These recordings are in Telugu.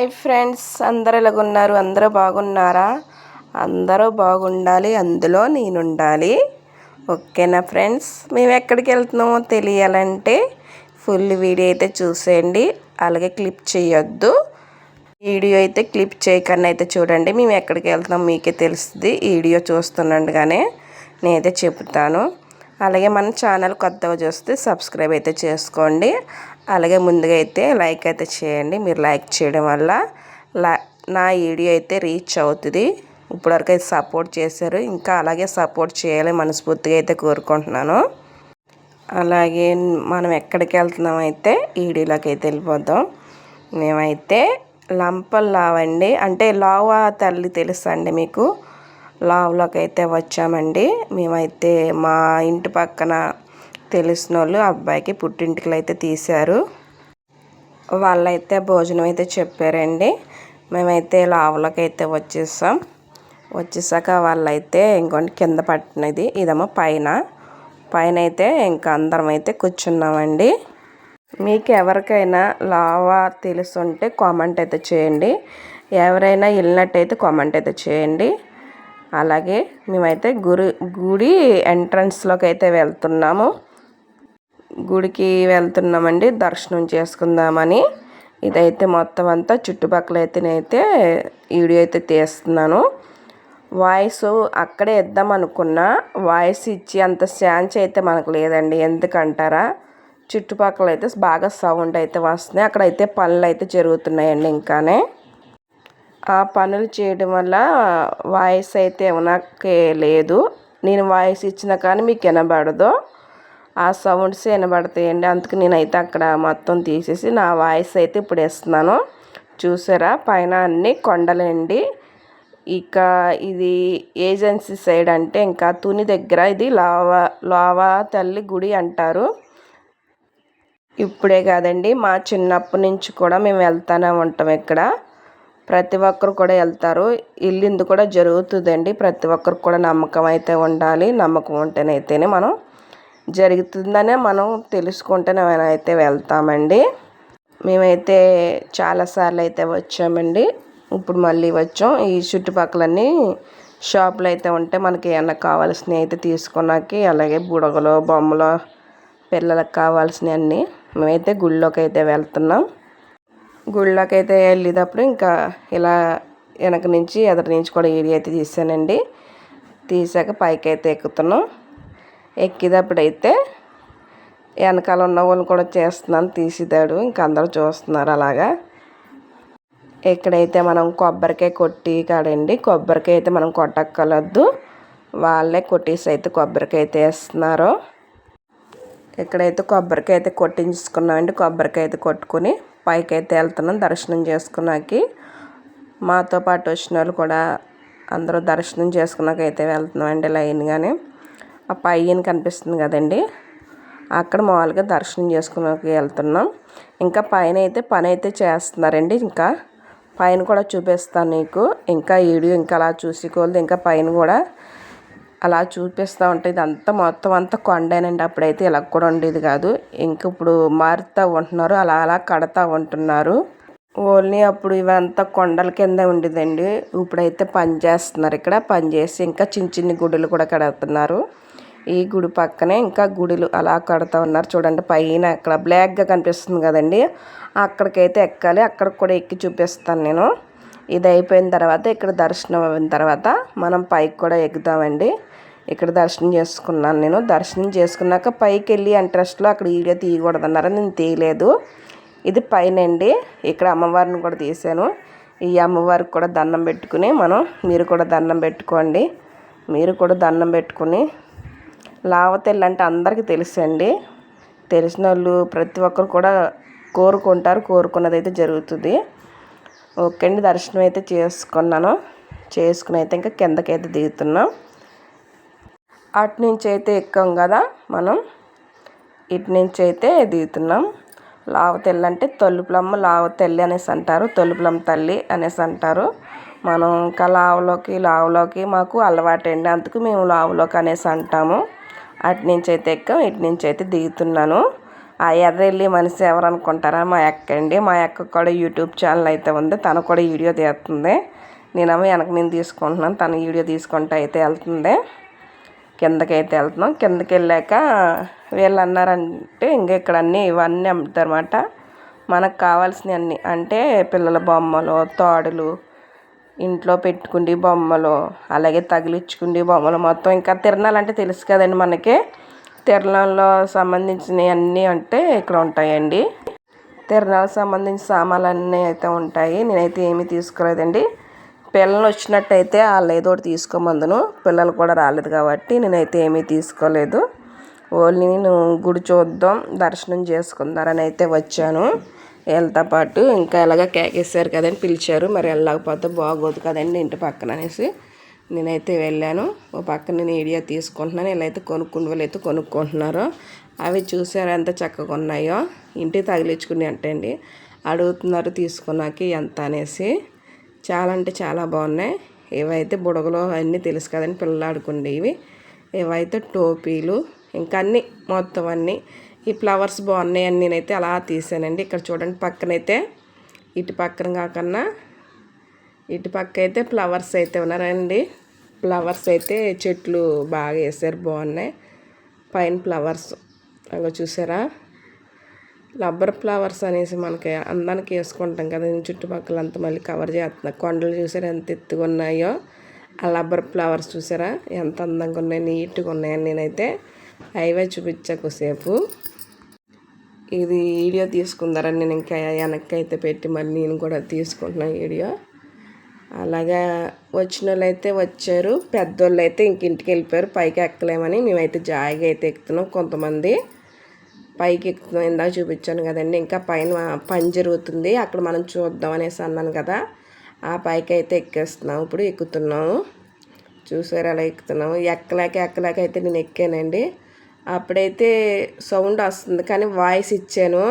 హాయ్ ఫ్రెండ్స్ అందరు ఎలాగున్నారు? అందరూ బాగున్నారా? అందరూ బాగుండాలి అందులో నేను ఉండాలి ఓకేనా ఫ్రెండ్స్? మేము ఎక్కడికి వెళ్తున్నామో తెలియాలంటే ఫుల్ వీడియో అయితే చూసేయండి. అలాగే క్లిప్ చేయొద్దు. వీడియో అయితే క్లిప్ చేయకుండా అయితే చూడండి. మేము ఎక్కడికి వెళ్తున్నాం మీకే తెలుస్తుంది. వీడియో చూస్తుండగానే నేనైతే చెప్తాను. అలాగే మన ఛానల్ కొత్తగా చూస్తే సబ్స్క్రైబ్ అయితే చేసుకోండి. అలాగే ముందుగా అయితే లైక్ అయితే చేయండి. మీరు లైక్ చేయడం వల్ల నా వీడియో అయితే రీచ్ అవుతుంది. ఇప్పటివరకు అయితే సపోర్ట్ చేశారు. ఇంకా అలాగే సపోర్ట్ చేయాలి మనస్ఫూర్తిగా అయితే కోరుకుంటున్నాను. అలాగే మనం ఎక్కడికి వెళ్తున్నాం అయితే ఈడీలోకి అయితే వెళ్ళిపోతాం మేమైతే లంపల్ లావండి అంటే లావా తల్లి తెలుసా అండి మీకు? లావ్లోకి అయితే వచ్చామండి. మేమైతే మా ఇంటి పక్కన తెలిసిన వాళ్ళు అబ్బాయికి పుట్టింటికి అయితే తీశారు. వాళ్ళైతే భోజనం అయితే చెప్పారండి. మేమైతే లావులోకి అయితే వచ్చేసాం. వచ్చేసాక వాళ్ళైతే ఇంకొంటి కింద పట్టినది ఇదేమో పైన. పైన అయితే ఇంకా అందరం అయితే కూర్చున్నామండి. మీకు ఎవరికైనా లావా తెలుసుంటే కామెంట్ అయితే చేయండి. ఎవరైనా వెళ్ళినట్టయితే కామెంట్ అయితే చేయండి. అలాగే మేమైతే గురు గుడి ఎంట్రన్స్లోకి అయితే వెళ్తున్నాము. గుడికి వెళ్తున్నామండి. దర్శనం చేసుకుందామని. ఇదైతే మొత్తం అంతా చుట్టుపక్కల అయితే నేనైతే వీడియో అయితే తీస్తున్నాను. వాయిస్ అక్కడే ఇద్దాం అనుకున్నా. వాయిస్ ఇచ్చి అంత ఛాన్స్ అయితే మనకు లేదండి. ఎందుకంటారా? చుట్టుపక్కల అయితే బాగా సౌండ్ అయితే వస్తున్నాయి. అక్కడైతే పనులు అయితే జరుగుతున్నాయండి ఇంకానే. ఆ పనులు చేయడం వల్ల వాయిస్ అయితే నాకే లేదు. నేను వాయిస్ ఇచ్చినా కానీ మీకు వినబడదు. ఆ సౌండ్స్ వినబడతాయండి. అందుకు నేనైతే అక్కడ మొత్తం తీసేసి నా వాయిస్ అయితే ఇప్పుడు ఇస్తున్నాను చూసారా? పైన అన్ని కొండలండి. ఇక ఇది ఏజెన్సీ సైడ్ అంటే ఇంకా తుని దగ్గర ఇది లావా లావా తల్లి గుడి అంటారు. ఇప్పుడే కాదండి మా చిన్నప్పటి నుంచి కూడా మేము వెళ్తూనే ఉంటాం ఇక్కడ. ప్రతి ఒక్కరు కూడా వెళ్తారు. ఇల్లింది కూడా జరుగుతుందండి. ప్రతి ఒక్కరు కూడా నమ్మకం అయితే ఉండాలి. నమ్మకం ఉంటేనైతేనే మనం జరుగుతుందనే మనం తెలుసుకుంటేనే అయితే వెళ్తామండి. మేమైతే చాలాసార్లు అయితే వచ్చామండి. ఇప్పుడు మళ్ళీ వచ్చాం. ఈ చుట్టుపక్కలన్నీ షాపులు అయితే ఉంటే మనకి ఏమన్నా కావాల్సినవి అయితే తీసుకున్నాకి అలాగే బుడగలు బొమ్మలు పిల్లలకు కావాల్సినవి అన్నీ మేమైతే గుళ్ళోకి అయితే వెళ్తున్నాం. గుళ్ళోకి అయితే వెళ్ళేటప్పుడు ఇంకా ఇలా వెనక నుంచి ఎదటి నుంచి కూడా ఏరియా అయితే తీసానండి. తీసాక పైకి అయితే ఎక్కుతున్నాం. ఎక్కేటప్పుడైతే అయితే వెనకాల ఉన్న వాళ్ళు కూడా చేస్తున్నాను తీసేదాడు. ఇంకా అందరూ చూస్తున్నారు అలాగా. ఎక్కడైతే మనం కొబ్బరికాయ కొట్టి కాడండి. కొబ్బరికాయ అయితే మనం కొట్టక్కలొద్దు వాళ్ళే కొట్టేసి అయితే కొబ్బరికాయ అయితే వేస్తున్నారు. ఎక్కడైతే కొబ్బరికాయ అయితే కొట్టించుకున్నామండి కొబ్బరికాయ అయితే కొట్టుకుని పైకి అయితే వెళ్తున్నాం దర్శనం చేసుకున్నాకి. మాతో పాటు వచ్చిన వాళ్ళు కూడా అందరూ దర్శనం చేసుకున్నాక అయితే వెళ్తున్నామండి లైన్గానే. ఆ పైన కనిపిస్తుంది కదండి. అక్కడ మామూలుగా దర్శనం చేసుకుని వెళ్తున్నాం. ఇంకా పైన అయితే పని అయితే చేస్తున్నారండి. ఇంకా పైన కూడా చూపిస్తాను నీకు. ఇంకా వీడియో ఇంకా అలా చూసుకోలేదు. ఇంకా పైన కూడా అలా చూపిస్తూ ఉంటే ఇదంతా మొత్తం అంతా కొండేనండి. అప్పుడైతే ఇలా కూడా ఉండేది కాదు. ఇంక ఇప్పుడు మారుతూ ఉంటున్నారు. అలా అలా కడతా ఉంటున్నారు. ఓన్లీ అప్పుడు ఇవంతా కొండల కింద ఉండేదండి. ఇప్పుడైతే పని చేస్తున్నారు ఇక్కడ. పని చేసి ఇంకా చిన్న చిన్న గుడులు కూడా కడుతున్నారు. ఈ గుడి పక్కనే ఇంకా గుడులు అలా కడుతూ ఉన్నారు. చూడండి పైన అక్కడ బ్లాక్గా కనిపిస్తుంది కదండి. అక్కడికైతే ఎక్కాలి. అక్కడికి కూడా ఎక్కి చూపిస్తాను నేను. ఇది అయిపోయిన తర్వాత ఇక్కడ దర్శనం అయిన తర్వాత మనం పైకి కూడా ఎక్కుదామండి. ఇక్కడ దర్శనం చేసుకున్నాను నేను. దర్శనం చేసుకున్నాక పైకి వెళ్ళి ఇంట్రెస్ట్లో అక్కడ వీడియో తీయకూడదన్నారు. నేను తీయలేదు. ఇది పైన అండి ఇక్కడ అమ్మవారిని కూడా తీసాను ఈ అమ్మవారికి కూడా దండం పెట్టుకుని మనం మీరు కూడా దండం పెట్టుకోండి. మీరు కూడా దండం పెట్టుకుని లావతెల్లి అంటే అందరికీ తెలుసండి. తెలిసిన వాళ్ళు ప్రతి ఒక్కరు కూడా కోరుకుంటారు కోరుకున్నది అయితే జరుగుతుంది. ఓకే అండి దర్శనం అయితే చేసుకున్నాను. చేసుకుని అయితే ఇంకా కిందకైతే దిగుతున్నాం. అటు నుంచి అయితే ఎక్కాం కదా మనం. ఇటు నుంచి అయితే దిగుతున్నాం. లావ తెల్లి అంటే తొలుపులమ్మ లావ తెల్లి అనేసి అంటారు తొలుపులమ్మ తల్లి అనేసి అంటారు. మనం ఇంకా లావులోకి లావులోకి మాకు అలవాటండి. అందుకు మేము లావులోకి అనేసి అంటాము. అటు నుంచి అయితే ఎక్కాం ఇటు నుంచి అయితే దిగుతున్నాను. ఆ ఎర్రెల్లి మనిషి ఎవరు అనుకుంటారా మా అక్క అండి. మా అక్క కూడా యూట్యూబ్ ఛానల్ అయితే ఉంది. తను కూడా వీడియో తీస్తుంది. నేనేమో వెనక నేను తీసుకుంటున్నాను. తన వీడియో తీసుకుంటూ అయితే వెళ్తుంది. కిందకి అయితే వెళ్తున్నాం. కిందకి వెళ్ళాక వీళ్ళు అన్నారంటే ఇంక ఇక్కడ అన్నీ ఇవన్నీ అమ్ముతారన్నమాట మనకు కావాల్సినవి అన్నీ అంటే పిల్లల బొమ్మలు తాడులు ఇంట్లో పెట్టుకుండి బొమ్మలు అలాగే తగిలించుకుండి బొమ్మలు మొత్తం ఇంకా తిరణాలు అంటే తెలుసు కదండి మనకి. తిరణాల్లో సంబంధించినవి అన్నీ అంటే ఇక్కడ ఉంటాయండి. తిరణాలకు సంబంధించిన సామాన్లు అన్నీ అయితే ఉంటాయి. నేనైతే ఏమీ తీసుకోలేదండి. పిల్లలు వచ్చినట్టయితే వాళ్ళు ఏదో ఒకటి తీసుకోమందును. పిల్లలు కూడా రాలేదు కాబట్టి నేనైతే ఏమీ తీసుకోలేదు. ఓన్లీ నేను గుడి చూద్దాం దర్శనం చేసుకుందారని అయితే వచ్చాను. వీళ్ళతో పాటు ఇంకా ఎలాగ కేకేసారు కదని పిలిచారు. మరి వెళ్ళకపోతే బాగోదు కదండి ఇంటి పక్కన అనేసి నేనైతే వెళ్ళాను. ఓ పక్కన నేను ఏడియా తీసుకుంటున్నాను. వీళ్ళైతే వాళ్ళు వాళ్ళైతే కొనుక్కుంటున్నారు. అవి చూసారు ఎంత చక్కగా ఉన్నాయో. ఇంటికి తగిలించుకుని అంటండి. అడుగుతున్నారు తీసుకున్నాకి ఎంత అనేసి. చాలా అంటే చాలా బాగున్నాయి. ఇవైతే బుడగలు అన్నీ తెలుసు కదండి పిల్లలు ఆడుకునేవి. ఇవైతే టోపీలు. ఇంకా అన్నీ మొత్తం అన్నీ ఈ ఫ్లవర్స్ బాగున్నాయి అని నేనైతే అలా తీసానండి. ఇక్కడ చూడండి పక్కనైతే ఇటు పక్కన కాకన్నా ఇటు పక్క అయితే ఫ్లవర్స్ అయితే ఉన్నారండి. ఫ్లవర్స్ అయితే చెట్లు బాగా వేసారు బాగున్నాయి. పైన ఫ్లవర్స్ అలా చూసారా? రబ్బర్ ఫ్లవర్స్ అనేసి మనకి అందానికి వేసుకుంటాం కదా చుట్టుపక్కల అంతా మళ్ళీ కవర్ చేస్తున్నా. కొండలు చూసారా ఎంత ఎత్తుగా ఉన్నాయో? ఆ రబ్బర్ ఫ్లవర్స్ చూసారా? ఎంత అందంగా ఉన్నాయి నీట్గా ఉన్నాయని నేనైతే హైవే చూపించా కొద్దిసేపు. ఇది వీడియో తీసుకుందరని నేను ఇంకా వెనక్కి అయితే పెట్టి మరి నేను కూడా తీసుకుంటున్నాను వీడియో. అలాగా వచ్చిన వాళ్ళు అయితే వచ్చారు పెద్దోళ్ళు అయితే ఇంక ఇంటికి వెళ్ళిపోయారు పైకి ఎక్కలేమని మేమైతే జాయిగా అయితే ఎక్కుతున్నాం కొంతమంది. పైకి ఎక్కుతున్నాం ఇందాక చూపించాను కదండి ఇంకా పైన పని జరుగుతుంది అక్కడ మనం చూద్దాం అనేసి అన్నాను కదా. ఆ పైకి అయితే ఎక్కేస్తున్నాం ఇప్పుడు ఎక్కుతున్నాము చూసారు అలా ఎక్కుతున్నాము ఎక్కలేక ఎక్కలేక అయితే నేను ఎక్కానండి. అప్పుడైతే సౌండ్ వస్తుంది కానీ వాయిస్ ఇచ్చాను.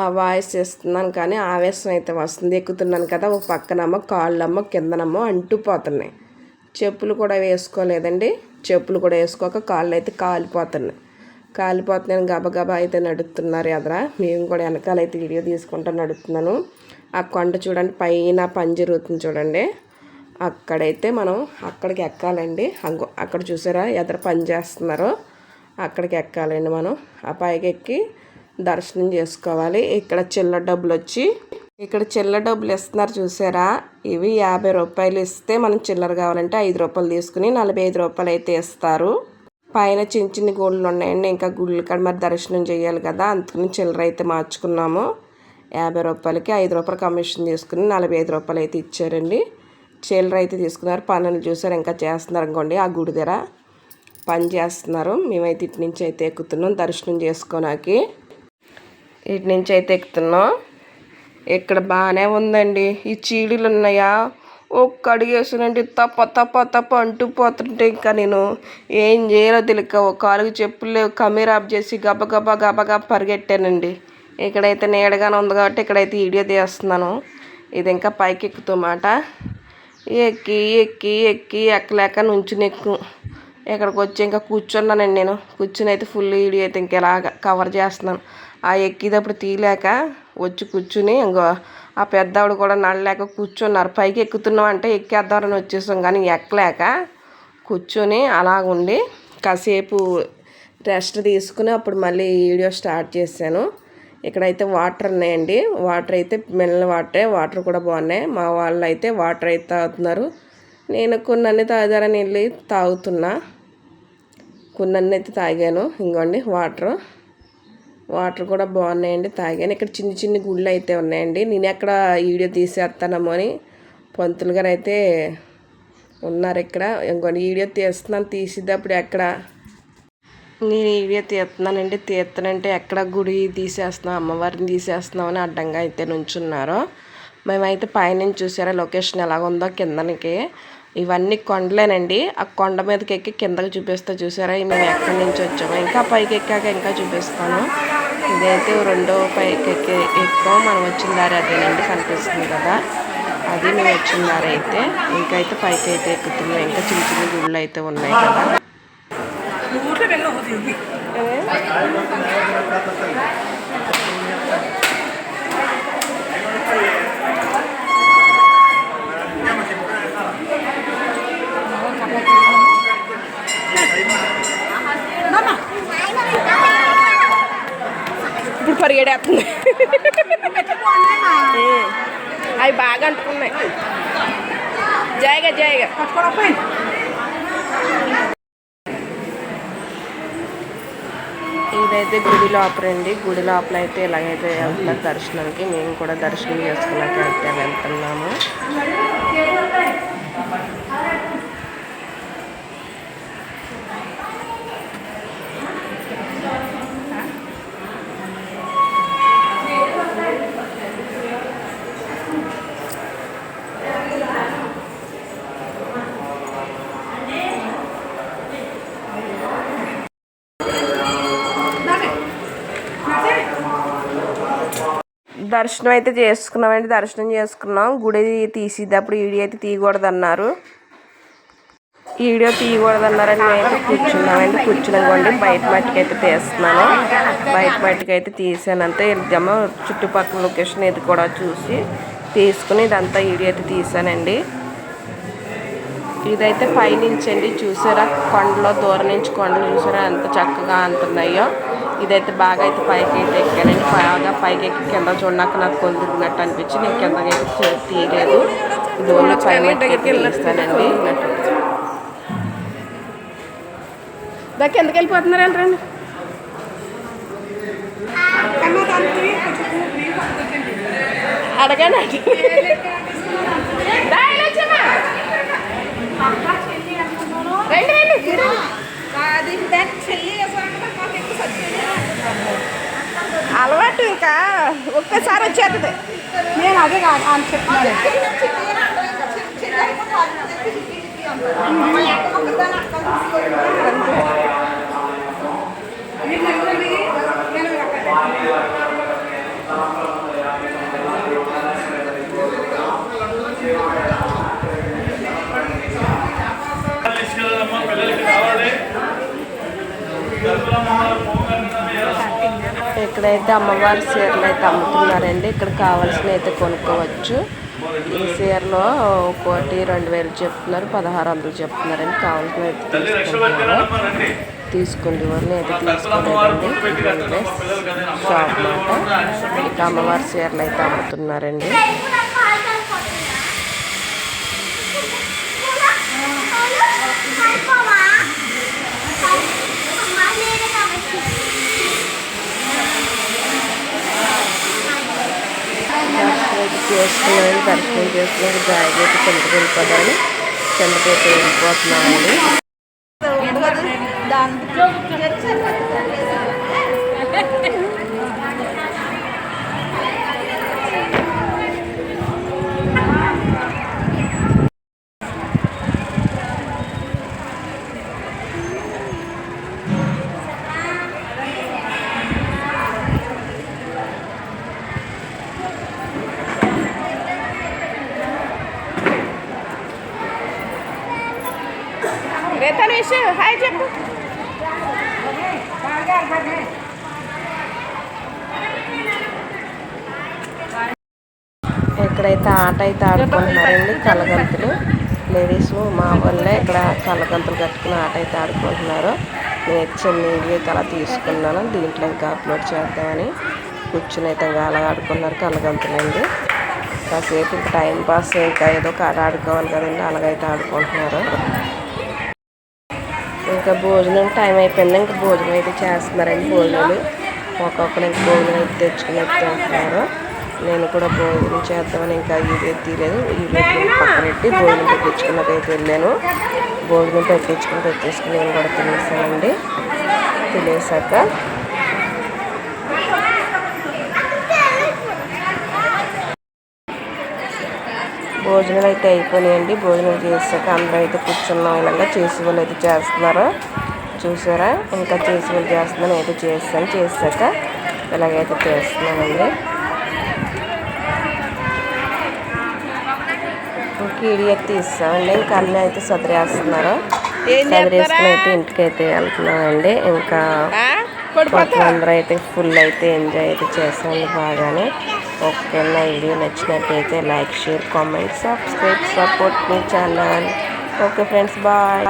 ఆ వాయిస్ ఇస్తున్నాను కానీ ఆవేశం అయితే వస్తుంది. ఎక్కుతున్నాను కదా ఒక పక్కనమ్మో కాళ్ళమ్మో కిందనమ్మో అంటుపోతున్నాయి చెప్పులు కూడా వేసుకోలేదండి. చెప్పులు కూడా వేసుకోక కాళ్ళు అయితే కాలిపోతున్నాయి. కాలిపోతున్నాను గబగబా అయితే నడుపుతున్నారు ఎదరా. మేము కూడా వెనకాల అయితే వీడియో తీసుకుంటూ నడుపుతున్నాను. ఆ కొండ చూడండి పైన పని జరుగుతుంది చూడండి. అక్కడైతే మనం అక్కడికి ఎక్కాలండి. అక్కడ చూసారా? ఎదర పని చేస్తున్నారు అక్కడికి ఎక్కాలండి మనం. ఆ పైకి ఎక్కి దర్శనం చేసుకోవాలి. ఇక్కడ చిల్లర డబ్బులు వచ్చి ఇక్కడ చిల్లర డబ్బులు ఇస్తున్నారు చూసారా? ఇవి యాభై రూపాయలు ఇస్తే మనం చిల్లర కావాలంటే ఐదు రూపాయలు తీసుకుని నలభై ఐదు రూపాయలు అయితే ఇస్తారు. పైన చిన్న చిన్న గుళ్ళు ఉన్నాయండి. ఇంకా గుళ్ళు కాడ మరి దర్శనం చేయాలి కదా. అందుకని చిల్లర అయితే మార్చుకున్నాము. యాభై రూపాయలకి ఐదు రూపాయలు కమిషన్ తీసుకుని నలభై ఐదు రూపాయలు అయితే ఇచ్చారండి. చిల్లర అయితే తీసుకున్నారు. పనులు చూసారు. ఇంకా చేస్తున్నారు అనుకోండి. ఆ గుడి దగ్గర పని చేస్తున్నారు. మేమైతే ఇటు నుంచి అయితే ఎక్కుతున్నాం. దర్శనం చేసుకోనాకి. ఇటు నుంచి అయితే ఎక్కుతున్నాం. ఇక్కడ బాగానే ఉందండి. ఈ చీడీలు ఉన్నాయా? ఒక్క అడిగేసానండి తప్ప తప్ప తప్ప అంటూ పోతుంటే ఇంకా నేను ఏం చేయాలో తెలియక ఒక కాలుకి చెప్పులు లేవు. కమీర్ ఆఫ్ చేసి గబగబా గబగబా పరిగెట్టానండి. ఇక్కడైతే నీడగానే ఉంది కాబట్టి ఇక్కడైతే వీడియో తీస్తున్నాను. ఇది ఇంకా పైకి ఎక్కుతామాట ఎక్కి ఎక్కి ఎక్కి ఎక్కలేక నుంచుని ఎక్కు. ఇక్కడికి వచ్చి ఇంకా కూర్చున్నానండి నేను కూర్చుని అయితే ఫుల్ వీడియో అయితే ఇంకెలాగ కవర్ చేస్తున్నాను. ఆ ఎక్కినప్పుడు తీయలేక వచ్చి కూర్చుని ఇంకో ఆ పెద్దవాడు కూడా నడలేక కూర్చున్నారు. పైకి ఎక్కుతున్నాం అంటే ఎక్కేద్దామని వచ్చేసాం కానీ ఎక్కలేక కూర్చొని అలాగుండి కాసేపు రెస్ట్ తీసుకుని అప్పుడు మళ్ళీ వీడియో స్టార్ట్ చేశాను. ఇక్కడైతే వాటర్ ఉన్నాయండి. వాటర్ అయితే మినరల్ వాటరే వాటర్ కూడా బాగున్నాయి. మా వాళ్ళు అయితే వాటర్ అయితే తాగుతున్నారు. నేను కొన్ని అన్ని తాగారని వెళ్ళి తాగుతున్నా. కొన్ని అయితే తాగాను. ఇంకోండి వాటర్. వాటర్ కూడా బాగున్నాయండి తాగాను. ఇక్కడ చిన్న చిన్న గుళ్ళు అయితే ఉన్నాయండి. నేను ఎక్కడ వీడియో తీసేస్తానేమో అని పంతులు గారు అయితే ఉన్నారు ఇక్కడ. ఇంకోండి వీడియో తీస్తున్నాను. తీసేటప్పుడు ఎక్కడ? నేను వీడియో తీస్తున్నానండి తీస్తానంటే ఎక్కడ గుడి తీసేస్తున్నాం అమ్మవారిని తీసేస్తున్నాం అని అడ్డంగా అయితే నుంచున్నారు. మేమైతే పైనుంచి చూసారా లొకేషన్ ఎలాగుందో కిందనికి. ఇవన్నీ కొండలేనండి. ఆ కొండ మీదకి ఎక్కి కిందకి చూపిస్తా చూసారా? మేము ఎక్కడి నుంచి వచ్చాము. ఇంకా పైకి ఎక్కాక ఇంకా చూపిస్తాను. ఇదైతే రెండో పైకి ఎక్కి ఎక్కువ మనం వచ్చిన దారి అదేనండి. కనిపిస్తుంది కదా. అది మేము వచ్చిన దారి అయితే. ఇంకా అయితే పైకి అయితే ఎక్కుతున్నాం ఇంకా చిన్న చిన్న గుళ్ళు అయితే ఉన్నాయి కదా. ఇప్పుడు పరిగెడేస్తుంది. అవి బాగా అంటుకున్నాయి. జాయిగా జాయిగా. ఇదైతే గుడి లోపల అండి. గుడి లోపల అయితే ఇలాగైతే వెళ్తున్నారు దర్శనానికి. మేము కూడా దర్శనం చేసుకున్నాక అయితే వెళ్తున్నాము. దర్శనం అయితే చేసుకున్నామండి. దర్శనం చేసుకున్నాం. గుడి తీసేటప్పుడు వీడియో అయితే తీయకూడదు అన్నారు ఈ వీడియో తీయకూడదు మేము కూర్చున్నామండి. కూర్చున్నామండి. బయట మట్టికి అయితే తీస్తున్నాను. బయట మట్టికి అయితే తీసానంతే. వెళ్దాము చుట్టుపక్కల లొకేషన్ ఇది కూడా చూసి తీసుకుని ఇదంతా వీడియో అయితే తీసానండి. ఇదైతే పైనుంచి అండి చూసారా? కొండలో దూరం నుంచి కొండలు చూసారా? ఎంత చక్కగా అంటున్నాయో. ఇదైతే బాగా అయితే పైకి అయితే ఎక్కానండి బాగా పైకి ఎక్కి కింద చూడడానికి నాకు కొలుదిరిగినట్టు అనిపించి నేను కిందకైతే చే- తీయలేదు. ఇది ఓన్లీ పై వెళ్ళిస్తానండి దాకా ఎందుకు వెళ్ళిపోతున్నారు వెళ్ళరండి అడగానండి దా, ఇలా వచ్చేమ్మా. రండి రండి అలవాటు ఒక్కసారి వచ్చేస్తుంది నేను అదే కాదు అని చెప్తున్నాను Thank you. ఇక్కడైతే అమ్మవారి చీరలు అయితే అమ్ముతున్నారండి. ఇక్కడ కావాల్సిన అయితే కొనుక్కోవచ్చు. ఈ చీరలో ఒకటి రెండు వేలు చెప్తున్నారు. పదహారు వందలు చెప్తున్నారండి. కావాల్సిన అయితే తల్లి తీసుకుంటున్నారు వాళ్ళని అయితే తీసుకోలేదండి షాప్ మాట. ఇక అమ్మవారి చీరలు అయితే అమ్ముతున్నారండి. దర్శనం అయితే చేసుకున్నామండి దర్శనం చేసుకున్నాక జాయిగా అయితే కిందకి వెళ్ళిపోతామని కిందకి అయితే వెళ్ళిపోతున్నామండి రేతనేష్ హాయ్ చెప్పు. ఇక్కడైతే ఆట అయితే ఆడుకుంటున్నారండి కలగంతులు. లేడీస్ మా వాళ్ళే ఇక్కడ కలగంతులు కట్టుకుని ఆట అయితే ఆడుకుంటున్నారు. నేను చిన్న వీడియో అయితే అలా తీసుకున్నాను. దీంట్లో ఇంకా అప్లోడ్ చేద్దామని కూర్చుని అయితే ఇంకా అలా ఆడుకున్నారు కలగంతులండి. కాసేపు ఇంకా టైం పాస్ ఇంకా ఏదో ఒక ఆడుకోవాలి కదండి అలాగైతే ఆడుకుంటున్నారు. ఇంకా భోజనం టైం అయిపోయింది. ఇంకా భోజనం అయితే చేస్తున్నారండి భోజనాలు. ఒక్కొక్కరు ఇంకా భోజనం అయితే తెచ్చుకుని నేను కూడా భోజనం చేద్దామని ఇంకా ఇది తీయలేదు. వీడియో పక్కన పెట్టి భోజనం పెట్టించుకున్నకైతే అయితే వెళ్ళాను. భోజనం పెట్టించుకుని పెట్టేసుకుని నేను కూడా తినేసానండి. తినేసాక భోజనం అయితే అయిపోయినాయండి. భోజనం చేసాక అందరూ అయితే కూర్చున్నాం. ఇలాగా చేసి వాళ్ళు అయితే చేస్తున్నారు? చూసారా? ఇంకా చేసి వాళ్ళు చేస్తున్నాను అయితే చేస్తాను. చేసాక ఇలాగైతే చేస్తున్నానండి. ఇంక ఇడియట్ తీస్తామండి. ఇంకా అన్నీ అయితే సదిరేస్తున్నారు? చదివేసుకుని అయితే ఇంటికైతే వెళ్తున్నామండి. ఇంకా అందరూ అయితే ఫుల్ అయితే ఎంజాయ్ అయితే చేసాము బాగానే. ఓకే నా వీడియో నచ్చినట్టయితే like share comment subscribe support మీ ఛానల్ ఓకే ఫ్రెండ్స్ బాయ్